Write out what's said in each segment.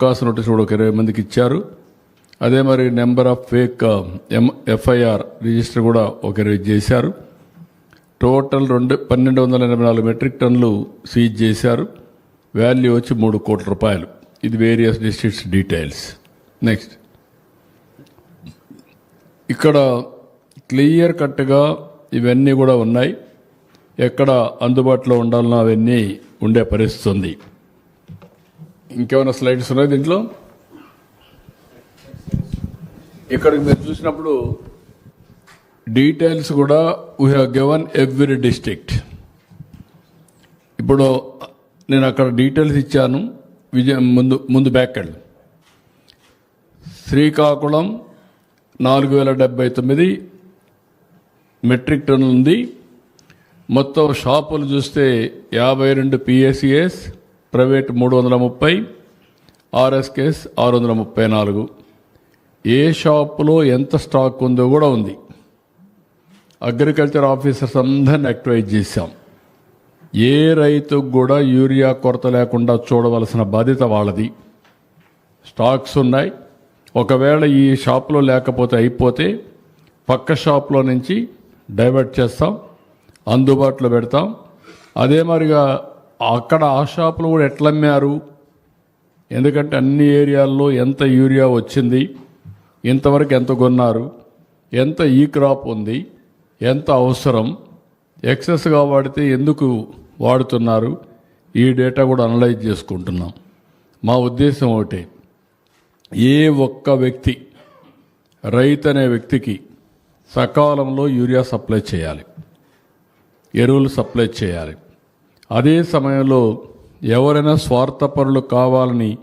Show cause notice కూడా ఒక ఇరవై మందికి ఇచ్చారు. అదే మరి నెంబర్ ఆఫ్ ఫేక్ ఎం ఎఫ్ఐఆర్ రిజిస్టర్ కూడా ఒక ఇరవై చేశారు. టోటల్ రెండు పన్నెండు వందల ఎనభై నాలుగు మెట్రిక్ టన్నులు సీజ్ చేశారు. వాల్యూ వచ్చి మూడు కోట్ల రూపాయలు. ఇది వేరియస్ డిస్ట్రిక్ట్స్ డీటెయిల్స్. నెక్స్ట్. ఇక్కడ క్లియర్ కట్గా ఇవన్నీ కూడా ఉన్నాయి. ఎక్కడ అందుబాటులో ఉండాలన్నా అవన్నీ ఉండే పరిస్థితి ఉంది. ఇంకేమైనా స్లైడ్స్ ఉన్నాయి దీంట్లో? ఇక్కడికి మీరు చూసినప్పుడు డీటెయిల్స్ కూడా we have given every district ఇప్పుడు నేను అక్కడ డీటెయిల్స్ ఇచ్చాను. విజయ ముందు ముందు బ్యాక్ వెళ్ళి శ్రీకాకుళం నాలుగు వేల డెబ్బై తొమ్మిది మెట్రిక్ టన్ ఉంది మొత్తం షాపులు చూస్తే యాభై రెండు పిఎస్సిఎస్ ప్రైవేట్ మూడు వందల ముప్పై ఆర్ఎస్కేస్ ఆరు వందల ముప్పై నాలుగు. ఏ షాపులో ఎంత స్టాక్ ఉందో కూడా ఉంది. అగ్రికల్చర్ ఆఫీసర్స్ అందరిని యాక్టివేట్ చేశాం. ఏ రైతుకు కూడా యూరియా కొరత లేకుండా చూడవలసిన బాధ్యత వాళ్ళది. స్టాక్స్ ఉన్నాయి. ఒకవేళ ఈ షాప్లో లేకపోతే అయిపోతే పక్క షాప్లో నుంచి డైవర్ట్ చేస్తాం. అందుబాటులో పెడతాం. అదే మరిగా అక్కడ ఆ షాపులు కూడా ఎట్లా అమ్మారు ఎందుకంటే అన్ని ఏరియాల్లో ఎంత యూరియా వచ్చింది ఇంతవరకు ఎంత కొన్నారు ఎంత ఈ క్రాప్ ఉంది ఎంత అవసరం ఎక్సెస్గా వాడితే ఎందుకు వాడుతున్నారు ఈ డేటా కూడా అనలైజ్ చేసుకుంటున్నాం. మా ఉద్దేశం ఒకటే ఏ ఒక్క వ్యక్తి రైతు అనే వ్యక్తికి సకాలంలో యూరియా సప్లై చేయాలి ఎరువులు సప్లై చేయాలి. అదే సమయంలో ఎవరైనా స్వార్థపరులు కావాలని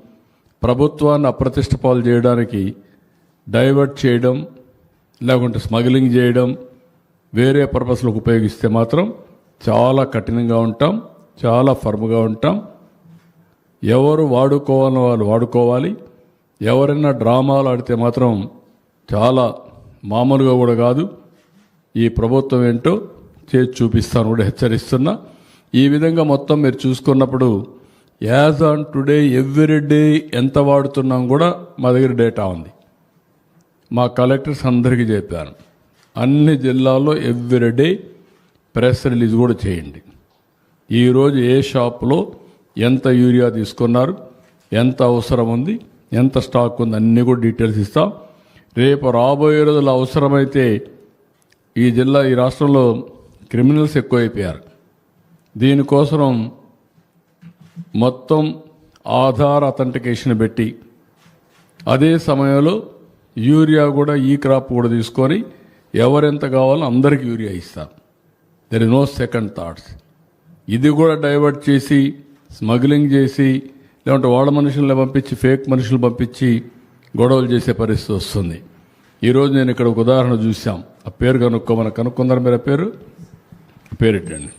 ప్రభుత్వాన్ని అప్రతిష్ట పాలు చేయడానికి డైవర్ట్ చేయడం లేకుంటే స్మగ్లింగ్ చేయడం వేరే పర్పస్లకు ఉపయోగిస్తే మాత్రం చాలా కఠినంగా ఉంటాం చాలా ఫర్మ్గా ఉంటాం. ఎవరు వాడుకోవాలని వాళ్ళు వాడుకోవాలి. ఎవరైనా డ్రామాలు ఆడితే మాత్రం చాలా మామూలుగా కూడా కాదు. ఈ ప్రభుత్వం ఏంటో చేసి చూపిస్తాను కూడా హెచ్చరిస్తున్నా. ఈ విధంగా మొత్తం మీరు చూసుకున్నప్పుడు as on today every day ఎంత వాడుతున్నాం కూడా మా దగ్గర డేటా ఉంది. మా కలెక్టర్స్ అందరికీ చెప్పాను. అన్ని జిల్లాల్లో ఎవ్రీ డే ప్రెస్ రిలీజ్ కూడా చేయండి. ఈరోజు ఏ షాప్లో ఎంత యూరియా తీసుకున్నారు ఎంత అవసరం ఉంది ఎంత స్టాక్ ఉంది అన్నీ కూడా డీటెయిల్స్ ఇస్తాం. రేపు రాబోయే రోజులు అవసరమైతే ఈ జిల్లా ఈ రాష్ట్రంలో క్రిమినల్స్ ఎక్కువైపోయారు. దీనికోసం మొత్తం ఆధార్ అథెంటికేషన్ పెట్టి అదే సమయంలో యూరియా కూడా ఈ క్రాప్ కూడా తీసుకొని ఎవరెంత కావాలో అందరికి యూరియా ఇస్తాం there is no second thoughts ఇది కూడా డైవర్ట్ చేసి స్మగ్లింగ్ చేసి లేదంటే వాళ్ళ మనుషుల్ని పంపించి ఫేక్ మనుషులు పంపించి గొడవలు చేసే పరిస్థితి వస్తుంది. ఈరోజు నేను ఇక్కడ ఒక ఉదాహరణ చూసాం ఆ పేరు కనుక్కోమని కనుక్కుందరు మీరు ఆ పేరు? పేరు ఏంటండి